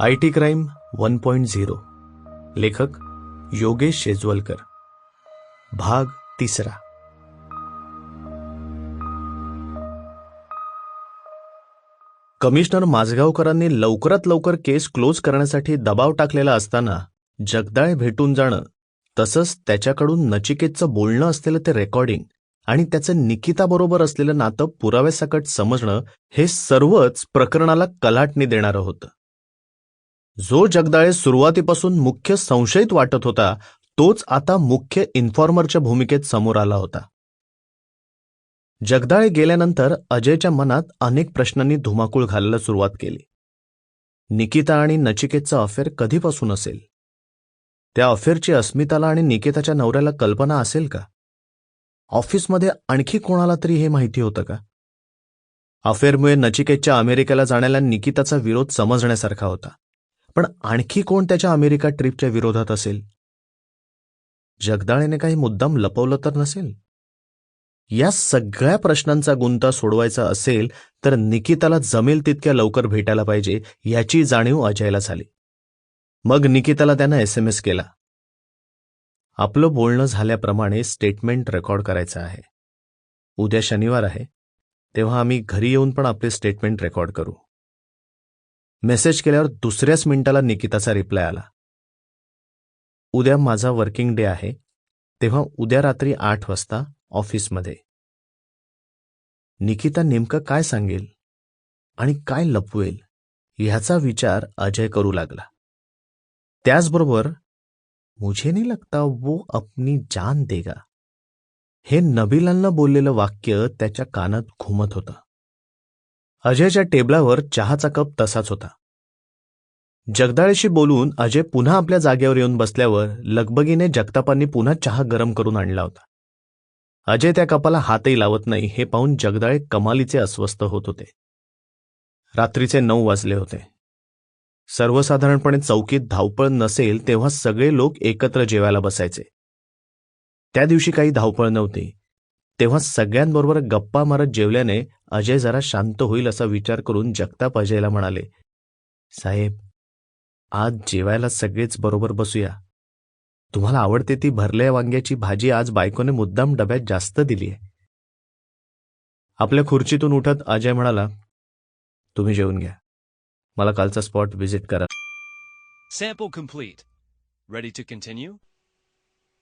I T crime one point zero. लेखक योगेश शेजवलकर. भाग तिसरा. कमिशनर माझगावकरांनी लवकरात लवकर केस क्लोज करण्यासाठी दबाव टाकलेला असताना जगदाळे भेटून जाणं तसंच त्याच्याकडून नचिकेतचं बोलणं असलेलं ते रेकॉर्डिंग आणि त्याचं निकिताबरोबर असलेलं नातं पुराव्यासकट समजणं हे सर्वच प्रकरणाला कलाटणी देणारं होतं. जो जगदाळे सुरुवातीपासून मुख्य संशयित वाटत होता तोच आता मुख्य इन्फॉर्मरच्या भूमिकेत समोर आला होता. जगदाळे गेल्यानंतर अजयच्या मनात अनेक प्रश्नांनी धुमाकूळ घालायला सुरुवात केली. निकिता आणि नचिकेतचा अफेअर कधीपासून असेल? त्या अफेअरची अस्मिताला आणि निकिताच्या नवऱ्याला कल्पना असेल का? ऑफिसमध्ये आणखी कोणाला तरी हे माहिती होतं का? अफेअरमुळे नचिकेतच्या अमेरिकेला जाण्याला निकिताचा विरोध समजण्यासारखा होता. पण आणखी कोण त्याच्या अमेरिका ट्रिपच्या विरोधात असेल? जगदाळेने काही मुद्दाम लपवलं तर नसेल? या सगळ्या प्रश्नांचा गुंता सोडवायचा असेल तर निकिताला जमेल तितक्या लवकर भेटायला पाहिजे याची जाणीव अजयला झाली. मग निकिताला त्यानं एस एम एस केला. आपलं बोलणं झाल्याप्रमाणे स्टेटमेंट रेकॉर्ड करायचं आहे. उद्या शनिवार आहे. तेव्हा आम्ही घरी येऊन पण आपले स्टेटमेंट रेकॉर्ड करू. मेसेज केल्यावर दुसऱ्याच मिनिटाला निकिताचा रिप्लाय आला. उद्या माझा वर्किंग डे आहे. तेव्हा उद्या रात्री आठ वाजता ऑफिसमध्ये. निकिता नेमकं काय सांगेल? आणि काय लपवेल? ह्याचा विचार अजय करू लागला. त्याचबरोबर मुझे नाही लगता वो अपनी जान देगा. हे नबिलांना बोललेलं वाक्य त्याच्या कानात घुमत होतं. अजयच्या टेबलावर चहाचा कप तसाच होता. जगदाळेशी बोलून अजय पुन्हा आपल्या जागेवर येऊन बसल्यावर लगबगीने जगतापांनी पुन्हा चहा गरम करून आणला होता. अजय त्या कपाला हातही लावत नाही हे पाहून जगदाळे कमालीचे अस्वस्थ होत होते. रात्रीचे नऊ वाजले होते. सर्वसाधारणपणे चौकीत धावपळ नसेल तेव्हा सगळे लोक एकत्र जेवायला बसायचे. त्या दिवशी काही धावपळ नव्हती. तेव्हा सगळ्यांबरोबर गप्पा मारत जेवल्याने अजय जरा शांत होईल असा विचार करून जगताप अजयला म्हणाले साहेब आज जेवायला सगळेच बरोबर बसूया तुम्हाला आवडते ती भरल्या वांग्याची भाजी आज बायकोने मुद्दाम डब्यात जास्त दिली आहे आपल्या खुर्चीतून उठत अजय म्हणाला तुम्ही जेवून घ्या मला कालचा स्पॉट व्हिजिट करा Sample complete. Ready to continue?